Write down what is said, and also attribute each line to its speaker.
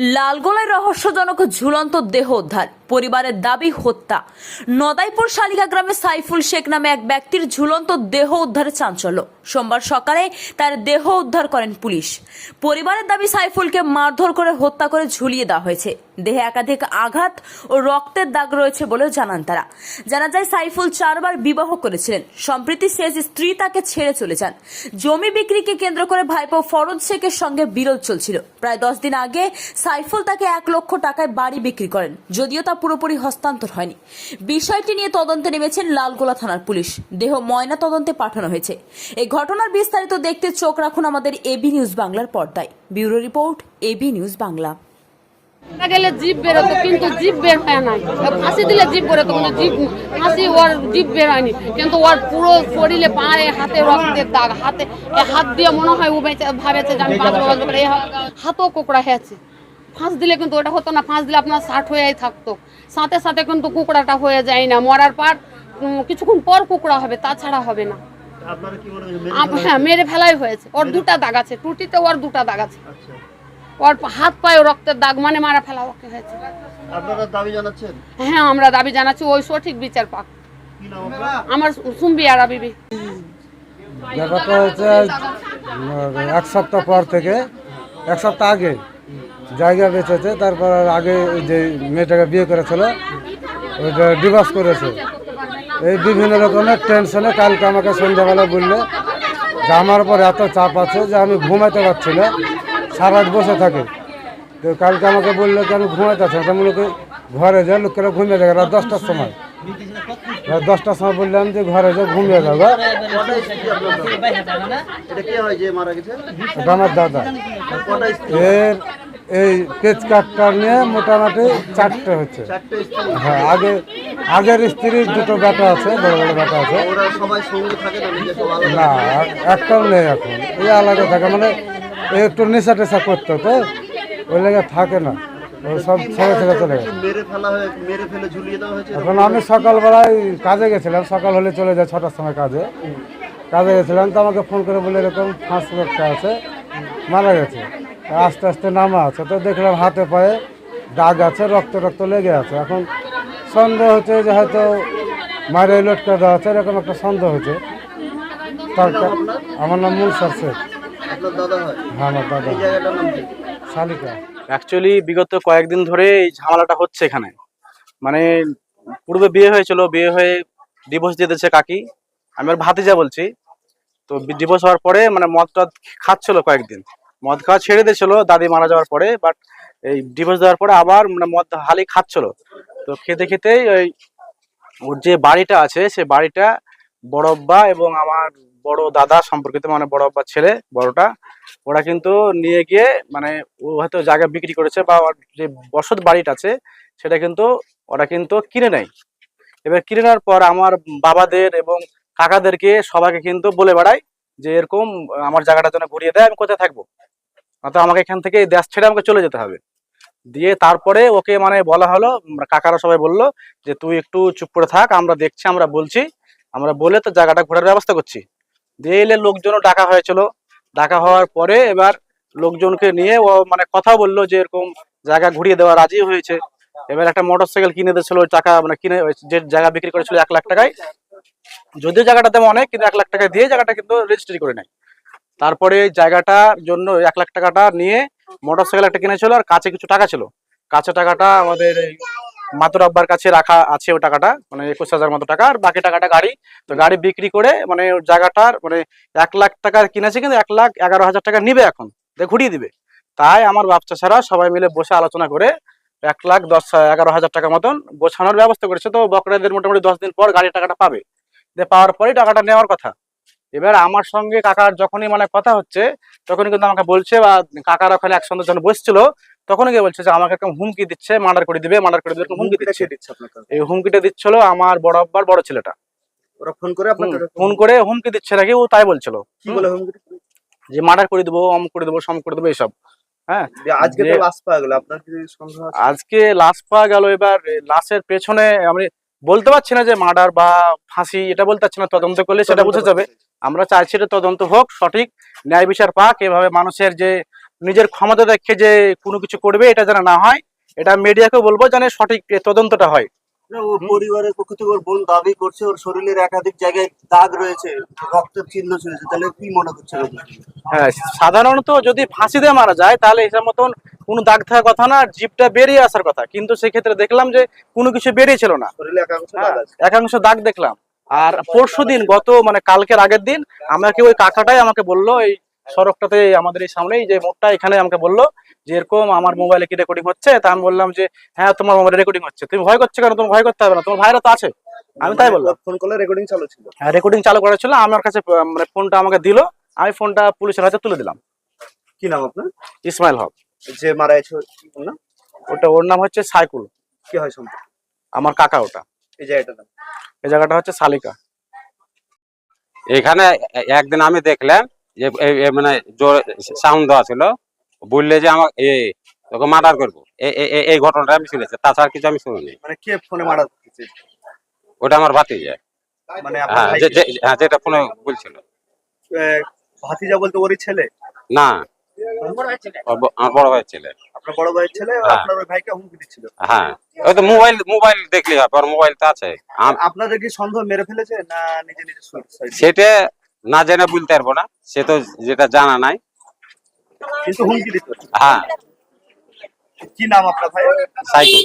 Speaker 1: লালগোলায় রহস্যজনক ঝুলন্ত দেহ উদ্ধার, পরিবারের দাবি হত্যা। নদাইপুর শালিকা গ্রামে সাইফুল শেখ নামে এক ব্যক্তির ঝুলন্ত দেহ উদ্ধারে চাঞ্চল্য। সোমবার সকালে তার দেহ উদ্ধার করেন পুলিশ। পরিবারের দাবি সাইফুলকে মারধর করে হত্যা করে ঝুলিয়ে দেওয়া হয়েছে। দেহে একাধিক আঘাত ও রক্তের দাগ রয়েছে বলেও জানান তারা। জানা যায়, সাইফুল চারবার বিবাহ করেছিলেন। সম্প্রতি শেষ স্ত্রী, তাকে ছেড়ে চলে যান। জমি বিক্রিকে কেন্দ্র করে ভাইপো ফরজ শেখের সঙ্গে বিরোধ চলছিল। প্রায় দশ দিন আগে সাইফুল তাকে এক লক্ষ টাকায় বাড়ি বিক্রি করেন। যদিও তা পুরোপুরি হস্তান্তর হয়নি। বিষয়টি নিয়ে তদন্তে নেমেছেন লালগোলা থানার পুলিশ। দেহ ময়না তদন্তে পাঠানো হয়েছে। এই ঘটনার বিস্তারিত দেখতে চোখ রাখুন আমাদের এবি নিউজ বাংলার পর্দায়। Bureau report AB news Bangla.
Speaker 2: গেলে বেরোতো কিন্তু বের হয় নাই। ফাঁসি দিলে বেরোতো কিন্তু ফাঁসি ওর বের হয়নি। কিন্তু ওর পুরো শরীরে, পায়ে, হাতে রক্তের দাগ, হাতে হাত দিয়ে মনে হয় ও ভাবেছে যে আমি বছর করে এই হাতও কুকড়া হয়েছে। ফাঁস দিলে কিন্তু ওটা হতো না ফাঁস দিলে আপনার ষাট হয়েই থাকতো। সাথে সাথে কিন্তু কুকড়াটা হয়ে যায় না মরার পর কিছুক্ষণ পর কুকড়া হবে তাছাড়া হবে না।
Speaker 3: মনে
Speaker 2: হ্যাঁ মেরে ফেলাই হয়েছে ওর দুটা দাগ আছে টুটিতে ওর দুটা দাগ আছে।
Speaker 3: আচ্ছা।
Speaker 2: ওর হাত পায়ে রক্তের দাগ মানে মারা ফেলা ওকে হয়েছে। হ্যাঁ আমরা দাবি জানাচ্ছি ওই সঠিক বিচার পাক। আমার সুম্বি আর বিবি।
Speaker 4: ব্যাপারটা হচ্ছে এক সপ্তাহ পর থেকে এক সপ্তাহ আগে। জায়গা বেঁচেছে, তারপর আগে যে মেয়েটাকে বিয়ে করেছিল, ওইটা ডিভোর্স করেছে। এই বিভিন্ন রকমের টেনশনে কালকে আমাকে সন্ধ্যাবেলা বললে যে আমার উপর এত চাপ আছে যে আমি ঘুমাতে পারছি না সারা বসে থাকি। তো কালকে আমাকে বলল যে আমি ঘুমাতে পারছি না মনে ঘরে যা লোকেরা ঘুমিয়ে থাকে, রাত দশটার সময়। রাত দশটার সময় বললাম যে ঘরে যা ঘুমিয়ে যাব আমার দাদা। এর এই পেজ কাটটা নিয়ে মোটামুটি চারটে হচ্ছে। হ্যাঁ আগে আগের স্ত্রীর দুটো বেটা আছে বড় বড় বেটা আছে।
Speaker 3: থাকে না
Speaker 4: একটাও নেই এখন। এই আলাদা থাকে মানে একটু নেশা টেশা করতো তো ওই লেগে থাকে না। সব ছেড়ে ছেড়ে চলে গেছে।
Speaker 3: হয়ে
Speaker 4: এখন আমি সকালবেলায় কাজে গেছিলাম সকাল হলে চলে যায় ছটার সময় কাজে। কাজে গেছিলাম তো আমাকে ফোন করে বলে এরকম ফাঁস একটা আছে মারা গেছে। আস্তে আস্তে নামা আছে। তো দেখলাম হাতে পায়ে দাগ আছে রক্ত রক্ত লেগে আছে। এখন সন্দেহ হচ্ছে যে হয়তো মারে লটকা দেওয়া আছে এরকম একটা সন্দেহ হচ্ছে। তার আমার নাম শেখ।
Speaker 3: আপনার দাদা হয়?
Speaker 4: হ্যাঁ আমার দাদা শালিকা।
Speaker 5: অ্যাকচুয়ালি বিগত কয়েকদিন ধরে এই ঝামেলাটা হচ্ছে এখানে। মানে পূর্বে বিয়ে হয়েছিল বিয়ে হয়ে ডিভোর্স দিয়ে দিয়েছে কাকি। আমি ওর ভাতিজা বলছি। তো ডিভোর্স হওয়ার পরে মানে মদ টদ খাচ্ছিল কয়েকদিন। মদ খাওয়া ছেড়ে দিয়েছিল, দাদি মারা যাওয়ার পরে বাট এই ডিভোর্স দেওয়ার পরে আবার মানে মদ হালি খাচ্ছিল। তো খেতে খেতেই ওই ওর যে বাড়িটা আছে, সে বাড়িটা বড়ব্বা এবং আমার বড় দাদা সম্পর্কিত মানে বড় আব্বার ছেলে, বড়টা, ওরা কিন্তু নিয়ে গিয়ে মানে ও হয়তো জায়গা বিক্রি করেছে বা ওর যে বসত বাড়িটা আছে, সেটা কিন্তু ওরা কিন্তু কিনে নেয়। এবার কিনে নেওয়ার পর আমার বাবাদের এবং কাকাদেরকে সবাইকে কিন্তু বলে বেড়ায় যে এরকম আমার জায়গাটা যেন ঘুরিয়ে দেয়, আমি কোথায় থাকব? তো আমাকে এখান থেকে দেশ ছেড়ে আমাকে চলে যেতে হবে। দিয়ে তারপরে ওকে মানে বলা হলো, কাকারা সবাই বলল যে, তুই একটু চুপ করে থাক, আমরা দেখছি, আমরা বলছি, আমরা বলে তো জায়গাটা ঘোরার ব্যবস্থা করছি। দিয়ে এলে লোকজনও ডাকা হয়েছিল। ডাকা হওয়ার পরে এবার লোকজনকে নিয়ে ও মানে কথা বলল যে, এরকম জায়গা ঘুরিয়ে দেওয়া রাজি হয়েছে। এবার একটা মোটরসাইকেল কিনে দিয়েছিল টাকা মানে কিনে যে জায়গা বিক্রি করেছিল এক লাখ টাকায়। যদিও জায়গাটা দাম অনেক, কিন্তু এক লাখ টাকা দিয়ে জায়গাটা কিন্তু রেজিস্ট্রি করে নেয়। তারপরে জায়গাটার জন্য এক লাখ টাকাটা নিয়ে মোটর সাইকেল একটা কিনেছিল আর কাছে কিছু টাকা ছিল। কাছে টাকাটা আমাদের মাতুর আব্বার কাছে রাখা আছে ওই টাকাটা মানে একুশ হাজার মতো টাকা, আর বাকি টাকাটা গাড়ি, তো গাড়ি বিক্রি করে মানে জায়গাটার মানে এক লাখ টাকার কিনেছে কিন্তু এক লাখ এগারো হাজার টাকা নিবে এখন ঘুরিয়ে দিবে। তাই আমার বাচ্চা ছাড়া সবাই মিলে বসে আলোচনা করে এক লাখ দশ এগারো হাজার টাকা মতন গোছানোর ব্যবস্থা করেছে। তো বকরাদের মোটামুটি দশ দিন পর গাড়ির টাকাটা পাবে। পাওয়ার পরেই টাকাটা নেওয়ার কথা। এবার আমার সঙ্গে কাকার যখনই মানে কথা হচ্ছে তখনই কিন্তু আমাকে বলছে বা কাকার ওখানে একসঙ্গে যখন বসছিল তখনই গিয়ে বলছে যে আমাকে এরকম হুমকি দিচ্ছে মার্ডার করে দিবে মার্ডার করে দিবে এরকম হুমকি দিচ্ছে। এই হুমকিটা দিচ্ছিল আমার বড় আব্বার বড় ছেলেটা।
Speaker 3: ওরা ফোন করে
Speaker 5: ফোন করে হুমকি দিচ্ছে নাকি ও তাই বলছিল।
Speaker 3: কি বলে হুমকি
Speaker 5: যে মার্ডার করে দেবো অমুক করে দেবো সম করে দেবো এইসব। হ্যাঁ?
Speaker 3: আজকে তো লাশ পাওয়া গেল আপনার কি সন্দেহ
Speaker 5: আজকে লাশ পাওয়া গেল এবার লাশের পেছনে আমি বলতে পারছি না যে মার্ডার বা ফাঁসি এটা বলতে পারছি না তদন্ত করলে সেটা বুঝে যাবে। আমরা চাইছি এটা তদন্ত হোক সঠিক ন্যায় বিচার পাক এভাবে মানুষের যে নিজের ক্ষমতা দেখে যে কোনো কিছু করবে এটা যেন না হয় এটা মিডিয়াকে বলব যেন সঠিক তদন্তটা হয়।
Speaker 3: পরিবারের পক্ষ থেকে ওর বোন দাবি করছে ওর শরীরের একাধিক জায়গায় দাগ রয়েছে রক্তের চিহ্ন ছেড়েছে তাহলে কি মনে করছে
Speaker 5: হ্যাঁ সাধারণত যদি ফাঁসি দিয়ে মারা যায় তাহলে হিসাব মতন কোনো দাগ থাকার কথা না জিপটা বেরিয়ে আসার কথা। কিন্তু সেক্ষেত্রে দেখলাম যে কোনো কিছু বেরিয়েছিল না।
Speaker 3: আছে।
Speaker 5: একাংশ দাগ দেখলাম। আর পরশু দিন গত মানে কালকের আগের দিন আমাকে ওই কাকাটাই আমাকে বলল এই সড়কটাতে আমাদের এই সামনেই যে মোড়টা এখানে আমাকে বলল যে এরকম আমার মোবাইলে কি রেকর্ডিং হচ্ছে? তা আমি বললাম যে হ্যাঁ তোমার মোবাইলে রেকর্ডিং হচ্ছে। তুমি ভয় করছ কেন? তোমার ভয় করতে হবে না। তোমার ভাইরা তো আছে। আমি তাই বললাম।
Speaker 3: ফোন কলে রেকর্ডিং চালু ছিল।
Speaker 5: হ্যাঁ রেকর্ডিং চালু করা ছিল। আমার কাছে মানে ফোনটা আমাকে দিলো। আমি ফোনটা পুলিশের হাতে তুলে দিলাম।
Speaker 3: কি নাম আপনার?
Speaker 5: ইসমাইল হক।
Speaker 3: যে মারা গেছে
Speaker 5: ওটা ওর নাম হচ্ছে সাইকুল।
Speaker 3: কি হয় সম্পর্ক?
Speaker 5: আমার কাকা ওটা।
Speaker 3: এই জায়গাটার নাম।
Speaker 5: এই জায়গাটা হচ্ছে শালিকা।
Speaker 6: এখানে একদিন আমি দেখলাম যে মানে জোর সাউন্ড দেওয়া ছিল। বললে যে আমার এই তোকে মার্ডার করব। এই ঘটনাটা আমি শুনেছি তাছাড়া কিছু আমি শুনিনি।
Speaker 3: মানে কে ফোনে
Speaker 6: ওটা আমার ভাতি যায়
Speaker 3: মানে
Speaker 6: হ্যাঁ
Speaker 3: ভাই
Speaker 6: যে- যে- হ্যাঁ, যেটা ফোনে বলছিল।
Speaker 3: ভাতিজা বলতে ওরই ছেলে?
Speaker 6: না। বড় ভাইয়ের ছেলে।
Speaker 3: আপনার বড় ভাইয়ের ছেলে
Speaker 6: হ্যাঁ।
Speaker 3: আপনার ওই হুমকি দিচ্ছিল।
Speaker 6: হ্যাঁ। ওই তো মোবাইল মোবাইল দেখলি ওর মোবাইল তো আছে।
Speaker 3: আপনাদের কি সন্দেহ মেরে ফেলেছে না নিজে নিজে?
Speaker 6: সেটা না জেনে বলতে পারব না সে তো যেটা জানা নাই।
Speaker 3: কিন্তু হুমকি দিত
Speaker 6: হ্যাঁ।
Speaker 3: কি নাম আপনার ভাই
Speaker 6: সাইকেল।